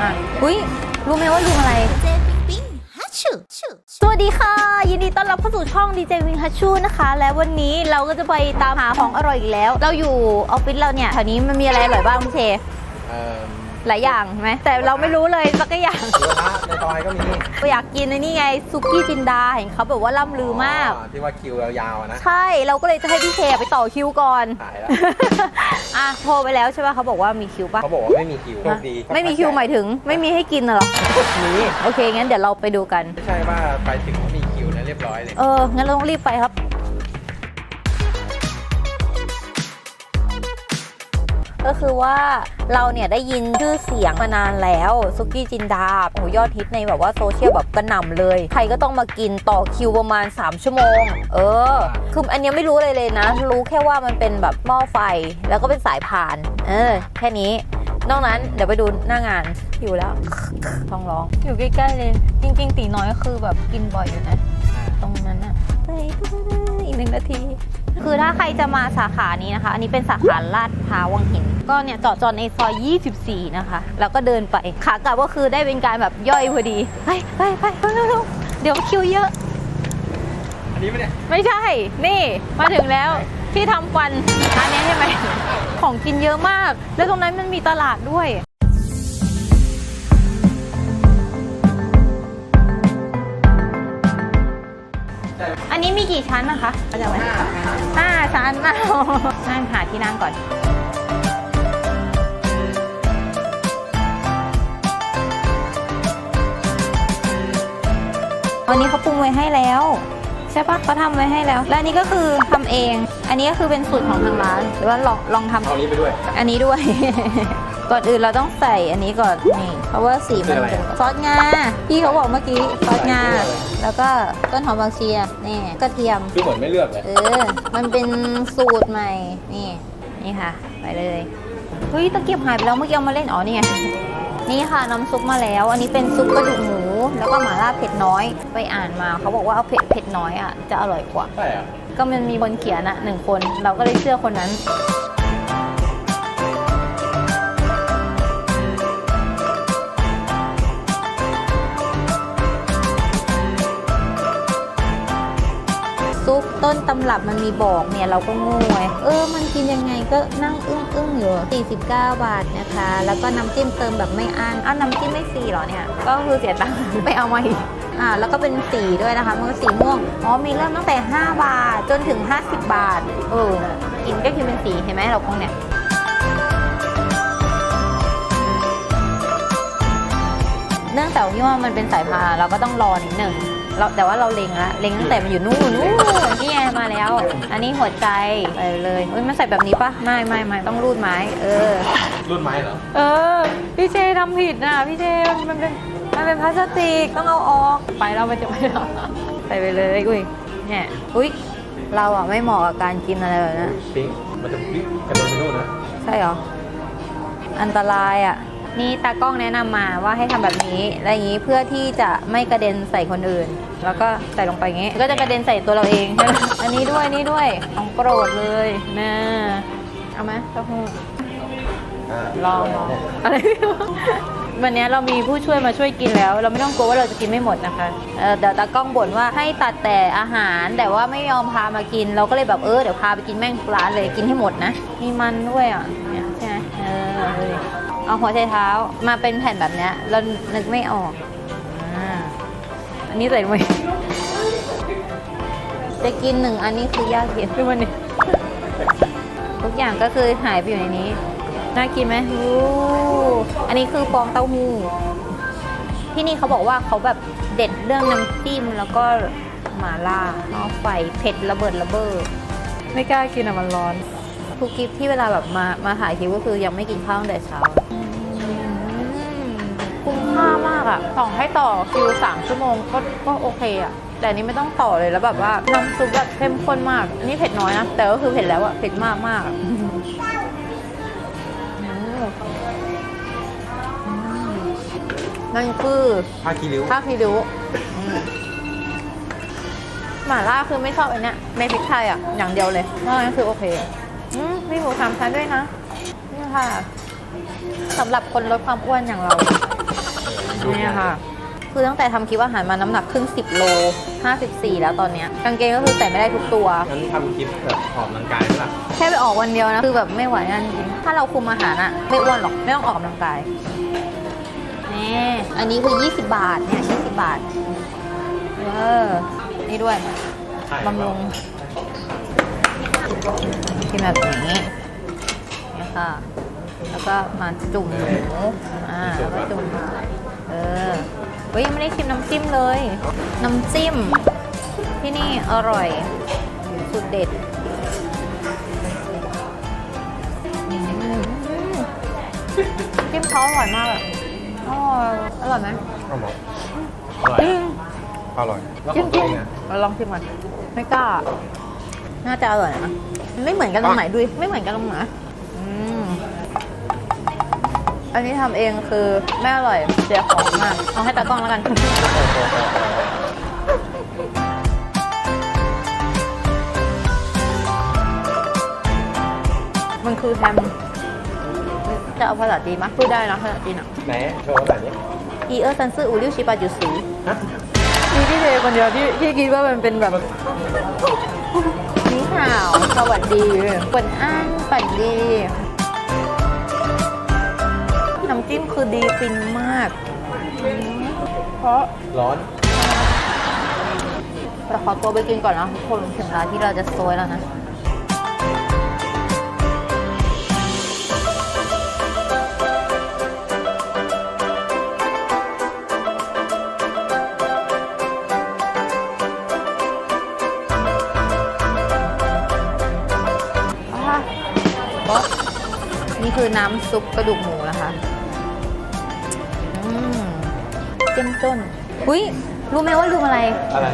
มาก อุ้ยรู้ไหมว่าลุงอะไรเจปิงปิงฮัชชูชูสวัสดีค่ะ ยินดีต้อนรับเข้าสู่ช่องดีเจวิงฮัชชูนะคะ และวันนี้เราก็จะไปตามหาของอร่อยอีกแล้ว เราอยู่ออฟฟิศเราเนี่ยแถวนี้มันมีอะไรอร่อยบ้างพี่เชเอ่อ หลายอย่างใช่ไหมแต่เราไม่รู้เลยสักอย่างหมูกระทะในซอยก็มีอยากกินในนี่ไงซุกี้จินดาเห็นเขาแบบว่าล่ำลือมาก อ๋อที่ว่าคิวยาวๆอะนะ ใช่เราก็เลยจะให้พี่เชไปต่อคิวก่อนหายแล้ว อะโทรไปแล้วใช่ป่ะเขาบอกว่ามีคิวป่ะเขาบอกว่าไม่มีคิวโชคดีไม่มีคิวหมายถึง ไม่มีให้กินน่ะเหรอมีโอเคงั้นเดี๋ยวเราไปดูกัน ไม่ใช่ว่าไปถึงว่ามีคิวนะเรียบร้อยเลยเออ งั้นเราต้องรีบไปครับ ก็คือว่า เราเนี่ยได้ยินชื่อเสียงมานานแล้วซุกี้จินดาโอ้ยอดฮิตในแบบว่าโซเชียลแบบกระหน่ำเลย ใครก็ต้องมากินต่อคิวประมาณ 3 ชั่วโมง เออ คืออันเนี้ยไม่รู้เลยเลยนะ รู้แค่ว่ามันเป็นแบบหม้อไฟแล้วก็เป็นสายพาน เออ แค่นี้ นอกนั้นเดี๋ยวไปดูหน้างานอยู่แล้วท้องร้อง อยู่ใกล้ๆเลย จริง ๆ ตีน้อยก็คือแบบกินบ่อยอยู่นะ ตรงนั้นอะไปอีกหนึ่งนาที คือถ้าใครจะมาสาขานี้นะคะ อันนี้เป็นสาขาลาดพร้าววังหิน ก็เนี่ยจอดจอดในซอย 24 นะคะ แล้วก็เดินไปขากลับก็คือได้เป็นการแบบย่อยพอดี ไปไปไปเร็วๆเดี๋ยวคิวเยอะ อันนี้ไม่เนี่ย ไม่ใช่ นี่มาถึงแล้วที่ทำฟันร้านนี้ใช่ไหมของกินเยอะมาก แล้วตรงนั้นมันมีตลาดด้วย นนี้มีกี่ชั้นนะคะเข้าใจไหมห้าชั้นนะนั่งหาที่นั่งก่อนวันนี้เขาปรุงไว้ให้แล้วใช่ปะเขาทำไว้ให้แล้ว และอันนี้ก็คือทำเอง อันนี้ก็คือเป็นสูตรของทางร้าน หรือว่าลองลองทำเอานี้ไปด้วย อันนี้ด้วย ก่อนอื่นเราต้องใส่อันนี้ก่อนนี่ เพราะว่าสีมันคืออะไรเป็นซอสงาพี่เขาบอกเมื่อกี้ซอสงาแล้วก็ต้นหอมบางเชียนี่กระเทียมคือเหมือนไม่เลือกเลยเออมันเป็นสูตรใหม่นี่นี่ค่ะ ไปเลยเฮ้ยตะเกียบหายไปแล้วเมื่อกี้เอามาเล่นอ๋อนี่ไงนี่ค่ะน้ำซุปมาแล้ว อันนี้เป็นซุปกระดูกหมู แล้วก็หม่าล่าเผ็ดน้อย ไปอ่านมาเขาบอกว่าเอาเผ็ดเผ็ดน้อยอะจะอร่อยกว่าใช่เหรอะก็มันมีคนเขียนอะหนึ่งคนเราก็เลยเชื่อคนนั้น ต้นตำรับมันมีบอกเนี่ยเราก็โง่ไงเออ มันกินยังไงก็นั่งอึ้งอึ้งๆอยู่ 49 บาทนะคะ แล้วก็น้ำจิ้มเติมแบบไม่อั้นอ้าวน้ำจิ้มไม่ฟรีเหรอเนี่ย ก็คือเสียตังค์ไปเอามาอีกอ่าแล้วก็เป็นสีด้วยนะคะมันก็สีม่วงอ๋อมีเริ่มตั้งแต่ 5 บาทจนถึง 50 บาทเออกินก็คือเป็นสีเห็นไหมเราคงเนี่ยเนื่องจากที่ว่ามันเป็นสายพาเราก็ต้องรอนิดหนึ่ง เราแต่ว่าเราเล็งละเล็งตั้งแต่มันอยู่นู่นนู่นนี่ไงมาแล้ว อันนี้หัวใจไปเลยเฮ้ยมันใส่แบบนี้ปะไม่ไม่ไม่ต้องรูดไม้ เออ รุ่นไม้เหรอ เออ พี่เจทำผิดนะพี่เจมันเป็นมันเป็นพลาสติกต้องเอาออกไปเราไปจะไปแล้วใส่ไปเลยอุ้ยเนี่ยอุ้ยเราอะไม่เหมาะกับการกินอะไรแบบนั้นปิ๊งมันจะปิ๊งกระโดดไปนู่นนะใช่เหรออันตรายอะ นี่ตากล้องแนะนำมาว่าให้ทำแบบนี้อะไรอย่างนี้เพื่อที่จะไม่กระเด็นใส่คนอื่น แล้วก็ใส่ลงไปอย่างนี้ ก็จะกระเด็นใส่ตัวเราเองอันนี้ด้วยนี่ด้วยของโปรดเลยนะเอาไหมเต้าหู้ลองลองอะไรวันนี้เรามีผู้ช่วยมาช่วยกินแล้ว เราไม่ต้องกลัวว่าเราจะกินไม่หมดนะคะเเดี๋ยวตากล้องบ่นว่าให้ตัดแต่อาหารแต่ว่าไม่ยอมพามากิน เราก็เลยแบบเออเดี๋ยวพาไปกินแม่งร้านเลยกินให้หมดนะ มีมันด้วยอะเนี่ยใช่ไหมเออ เอาหัวไชเท้ามาเป็นแผ่นแบบเนี้ยเรานึกไม่ออกอ่าอันนี้ใส่ลงไปจะกินหนึ่งอันนี้คือยากเย็นด้วยมันนี่ทุกอย่างก็คือหายไปอยู่ในนี้ น่ากินไหมอู้อันนี้คือฟองเต้าหู้ที่นี่เขาบอกว่าเขาแบบเด็ดเรื่องน้ำจิ้มแล้วก็หมาล่าเนาะไฟเผ็ดระเบิดระเบ้อไม่กล้ากินอะมันร้อน ทุกคลิปที่เวลาแบบมามาถ่ายคลิปก็คือยังไม่กินข้าวตั้งแต่เช้าอืมคุ้มค่ามากอะต่อให้ต่อคิวสามชั่วโมงก็ก็โอเคอะแต่อันนี้ไม่ต้องต่อเลยแล้วแบบว่าน้ำซุปแบบเข้มข้นมากอันนี่เผ็ดน้อยนะแต่ก็คือเผ็ดแล้วอะเผ็ดมากมากๆอะอืมอืมนั่นคือผ้าคีริ้วผ้าคีริ้วหม่าล่าคือไม่ชอบอันเนี้ยเมพริกไทยอะ อย่างเดียวเลยนอกนั้นคือโอเคอืมมี หมูสามชั้นด้วยนะ นี่ค่ะสำหรับคนลดความอ้วนอย่างเรา เนี่ยค่ะ คือตั้งแต่ทำคลิปอาหารมาน้ำหนักขึ้น 10 โล 54 แล้วตอนเนี้ยกางเกงก็คือใส่ไม่ได้ทุกตัว งั้นทำคลิปแบบออกกำลังกายไหมล่ะแค่ไปออกวันเดียวนะ คือแบบไม่ไหวนั่นจริงถ้าเราคุมอาหารอะไม่อ้วนหรอก ไม่ต้องออกกำลังกาย นี่ อันนี้คือ 20 บาท เนี่ย20บาท เออ นี่ด้วยใช่บำรุง กินแบบนี้นี่ค่ะ แล้วก็มาจุ่มหมูอ่าแล้วก็จุ่มเออเฮ้ยยังไม่ได้ชิมน้ำจิ้มเลย น้ำจิ้ม ที่นี่อร่อยสุดเด็ดอืมจิ้มเขาอร่อยมากอะอร่อยอร่อยไหมเอาหมดอร่อยอืมอร่อยแล้วขจิ้อมงตัวจิ้มเองอะเราลองชิมก่อนไม่กล้า น่าจะอร่อยนะไม่เหมือนกันตรงไหนดูดิไม่เหมือนกันตรงไหนอืมอันนี้ทำเองคือไม่อร่อยเสียของมากเอาให้ตากล้องแล้วกันมันคือแฮมจะเอาภาษาจีนมะพูดได้นะภาษาจีนอะไหนโชว์แบบนี้อีเออซันซื่ออูริวชิปาจุสีฮะมีพี่เทคนเดียวที่ที่คิดว่ามันเป็นแบบนี่ ข่าว สวัสดีกวนอ้านฝันดี น้ำจิ้มคือดีฟินมากอืมเพราะร้อนแต่ขอตัวไปกินก่อนนะทุกคนถึงเวลาที่เราจะโซยแล้วนะอะ นี่คือน้ำซุปกระดูกหมูนะคะอืมเจ้มจนอุ้ยรู้ไหมว่าลืมอะไร อะไร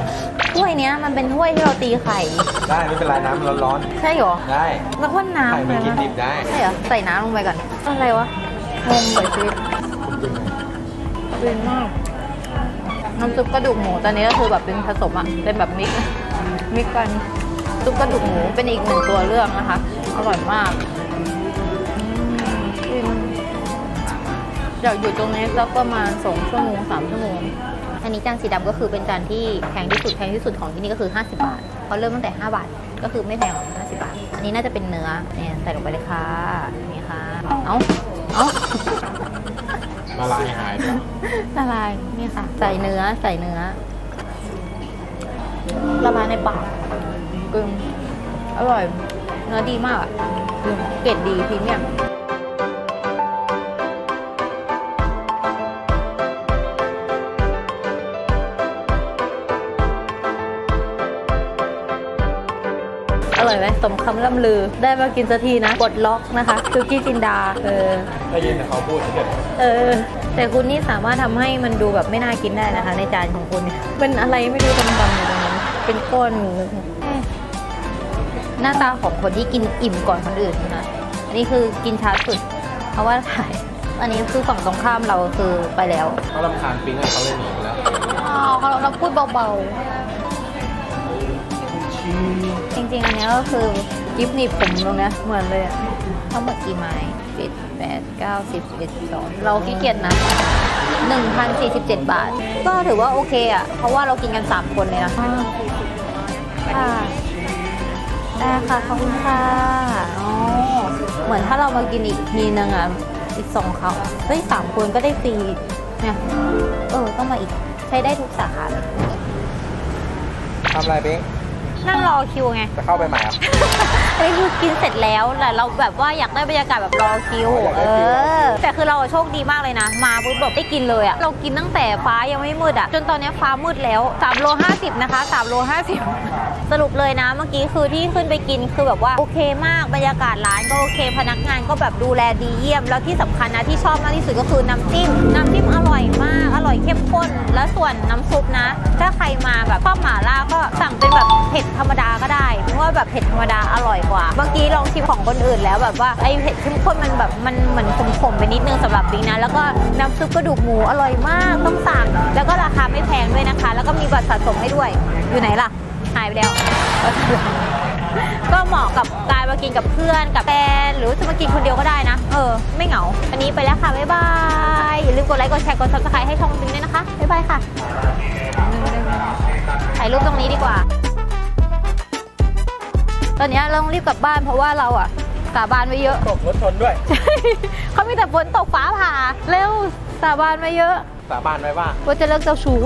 ถ้วยเนี้ยมันเป็นถ้วยที่เราตีไข่ ได้ไม่เป็นไรน้ำร้อนใช่เหรอ ๆได้แล้วก็น้ำไข่มันกินเลยะดิบได้ใช่เหรอ ใส่น้ำลงไปก่อน อะไรวะ งงเลยชีวิตเป็นมาก น้ำซุปกระดูกหมูตอนนี้ก็คือแบบเป็นผสมอะเป็นแบบมิกซ์มิกซ์กัน ซุปกระดูกหมูเป็นอีกหนึ่งตัวเลือกนะคะ อร่อยมาก อยากอยู่ตรงนี้สักประมาณสองชั่วโมงสามชั่วโมง อันนี้จานสีดำก็คือเป็นจานที่แพงที่สุดแพงที่สุดของที่นี่ก็คือ 50 บาทเขาเริ่มตั้งแต่ 5 บาท ก็คือไม่แพงหรอก50 บาท อันนี้น่าจะเป็นเนื้อเนี่ยใส่ลงไปเลยค่ะนี่ค่ะ เอ้า เอ้าละลายหายไปแล้วละลายนี่ค่ะ ใส่เนื้อใส่เนื้อละลายในปากกึมอร่อย เนื้อดีมากอะอืมเกรดดีพรีเมียม ร่อยไหมสมคำล่ำลือ ได้มากินสักทีนะกดล็อกนะคะซูกี้จินดา เออ ได้ยินแต่เขาพูดเฉยเออ แต่คุณนี่สามารถทำให้มันดูแบบไม่น่ากินได้นะคะ ในจานของคุณเนี่ยเป็นอะไรไม่รู้ดำๆอยู่ตรงนั้น เป็นก้อนหมูเอ๊ะหน้าตาของคนที่กินอิ่มก่อนคนอื่นนะอันนี้คือกินช้าสุด เพราะว่าถ่ายอันนี้คือฝั่งตรงข้ามเราคือไปแล้วๆเขาลำคาญปิ๊งอะเขาเลยหนีไปแล้วอ๋อเราเราพูดเบาๆ จริงๆ อันเนี้ยก็คือกิฟต์หนีบผมตรงเนี้ยเหมือนเลยอะทั้งหมดกี่ไม้สิบแปดเก้าสิบสิบเอ็ดสิบสองเราขี้เกียจนะหนึ่งพันสี่สิบเจ็ดบาท ก็ถือว่าโอเคอะเพราะว่าเรากินกันสามคนเลยนะค่ะได้ค่ะ ขอบคุณค่ะอ๋อเหมือนถ้าเรามากินอีกทีนึงอะอีกสองเขาเฮ้ยสามคนก็ได้ฟรีเนี่ยเออ ต้องมาอีก ใช้ได้ทุกสาขาเลยทำอะไรปิ๊ง นั่งรอคิวไง จะเข้าไปใหม่อะอันนี้คือกินเสร็จแล้วแต่เราแบบว่าอยากได้บรรยากาศแบบรอคิว อ๋ออยากเอได้คิว อ แต่คือเราอะโชคดีมากเลยนะ มาปุ๊บแบบได้กินเลยอะเรากินตั้งแต่ฟ้ายังไม่มืดอะจนตอนนี้ฟ้ามืดแล้ว3โล50 นะคะ3โล50 สรุปเลยนะเมื่อกี้คือที่ขึ้นไปกินคือแบบว่าโอเคมากบรรยากาศร้านก็โอเคพนักงานก็แบบดูแลดีเยี่ยม แล้วที่สำคัญนะที่ชอบมากที่สุดก็คือน้ำจิ้มน้ำจิ้มอร่อยมาก อร่อยเข้มข้น แล้วส่วนน้ำซุปนะ ถ้าใครมาแบบชอบหม่าล่าก็สั่งเป็นแบบเผ็ดธรรมดาก็ได้เพราะว่าแบบเผ็ดธรรมดาอร่อยกว่า เมื่อกี้ลองชิมของคนอื่นแล้วแบบว่าไอ้เผ็ดเข้มข้นมันแบบมันเหมือนขมๆไปนิดนึงสำหรับบิ๊กนะแล้วก็น้ำซุปกระดูกหมูอร่อยมากต้องสั่งแล้วก็ราคาไม่แพงด้วยนะคะ แล้วก็มีบัตรสะสมให้ด้วย อยู่ไหนล่ะหายไปแล้วก็เหมาะกับการมากินกับเพื่อนกับแฟนหรือจะมากินคนเดียวก็ได้นะ เออ ไม่เหงาวันนี้ไปแล้วค่ะ บ๊ายบาย อย่าลืมกดไลค์ กดแชร์ กด subscribe ให้ช่องปิงด้วยนะคะ บ๊ายบายค่ะถ่ายรูปตรงนี้ดีกว่า ตอนนี้เราต้องรีบกลับบ้านเพราะว่าเราอะสาบานไว้เยอะ ตกรถชนด้วย เขามีแต่ฝนตกฟ้าผ่า เร็วสาบานไว้เยอะ สาบานไว้ว่าว่าจะเลิกเจ้าชู้